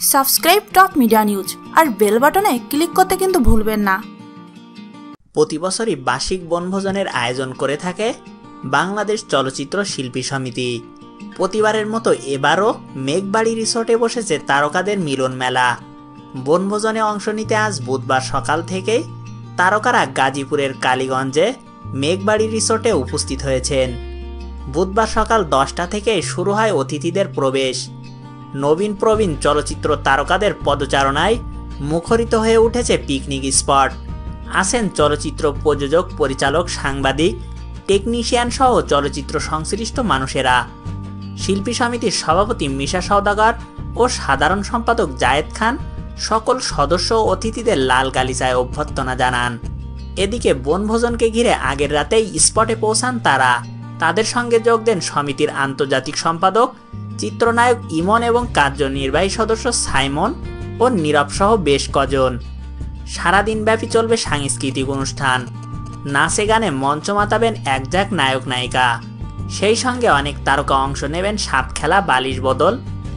Subscribe top media news আর bell বাটনে click করতে কিন্তু ভুলবেন না। প্রতি বছরই বার্ষিক বনভোজনের আয়োজন করে থাকে বাংলাদেশ চলচ্চিত্র শিল্পী সমিতি। প্রতিবারের মতো এবারও মেঘবাড়ি রিসোর্টে বসেছে তারকাদের মিলন মেলা। বনভোজনে অংশ নিতে আজ বুধবার সকাল থেকেই তারকারা গাজীপুরের কালীগঞ্জে মেঘবাড়ি রিসোর্টে উপস্থিত হয়েছেন। বুধবার সকাল দশটা থেকে শুরু হয় অতিথিদের প্রবেশ। নবীন প্রবীণ চলচ্চিত্র তারকাদের পদচারণায় মুখরিত হয়ে উঠেছে পিকনিক স্পট। আছেন চলচ্চিত্র প্রযোজক, পরিচালক, সাংবাদিক, টেকনিশিয়ান সহ চলচ্চিত্র সংশ্লিষ্ট মানুষেরা। শিল্পী সমিতির সভাপতি মিশা সওদাগর ও সাধারণ সম্পাদক জায়েদ খান সকল সদস্য অতিথিদের লাল গালিচায় অভ্যর্থনা জানান। এদিকে বনভোজনকে ঘিরে আগের রাতেই স্পটে পৌঁছান তারা। তাদের সঙ্গে যোগ দেন সমিতির আন্তর্জাতিক সম্পাদক চিত্রনায়ক ইমন এবং কার্যনির্বাহী সদস্য সাইমন ও নীরব সহ বেশ কজন। সারাদিনব্যাপী চলবে সাংস্কৃতিক অনুষ্ঠান। নাচে গানে মঞ্চ মাতাবেন একজাক নায়ক নায়িকা। সেই সঙ্গে অনেক তারকা অংশ নেবেন সাপ খেলা, বালিশ বদল,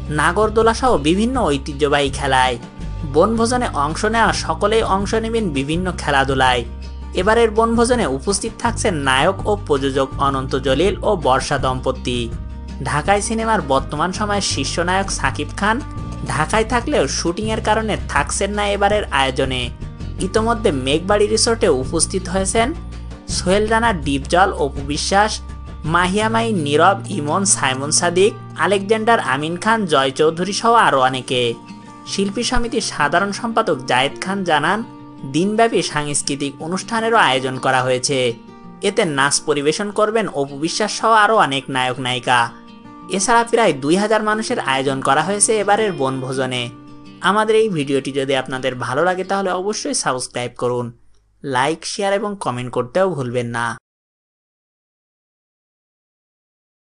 নাগরদোলা সহ বিভিন্ন ঐতিহ্যবাহী খেলায়। বনভোজনে অংশ নেওয়া সকলেই অংশ নেবেন বিভিন্ন খেলাধুলায়। এবারের বনভোজনে উপস্থিত থাকছেন নায়ক ও প্রযোজক অনন্ত জলিল ও বর্ষা দম্পতি। ঢাকায় সিনেমার বর্তমান সময়ের শীর্ষ নায়ক সাকিব খান ঢাকায় থাকলেও শুটিংয়ের কারণে থাকছেন না এবারের আয়োজনে। ইতোমধ্যে মেঘবাড়ি রিসোর্টে উপস্থিত হয়েছেন সোহেল রানা, ডিপজল, অপু বিশ্বাস মাহিয়ামাই নীরব, ইমন, সাইমন সাদিক, আলেকজান্ডার আমিন খান, জয় চৌধুরী সহ আরও অনেকে। শিল্পী সমিতির সাধারণ সম্পাদক জায়েদ খান জানান, দিনব্যাপী সাংস্কৃতিক অনুষ্ঠানেরও আয়োজন করা হয়েছে। এতে নাচ পরিবেশন করবেন অপু বিশ্বাস সহ আরও অনেক নায়ক নায়িকা এছাড়া প্রায় দুই হাজার মানুষের আয়োজন করা হয়েছে এবারের বনভোজনে। আমাদের এই ভিডিওটি যদি আপনাদের ভালো লাগে তাহলে অবশ্যই সাবস্ক্রাইব করুন। লাইক, শেয়ার এবং কমেন্ট করতেও ভুলবেন না।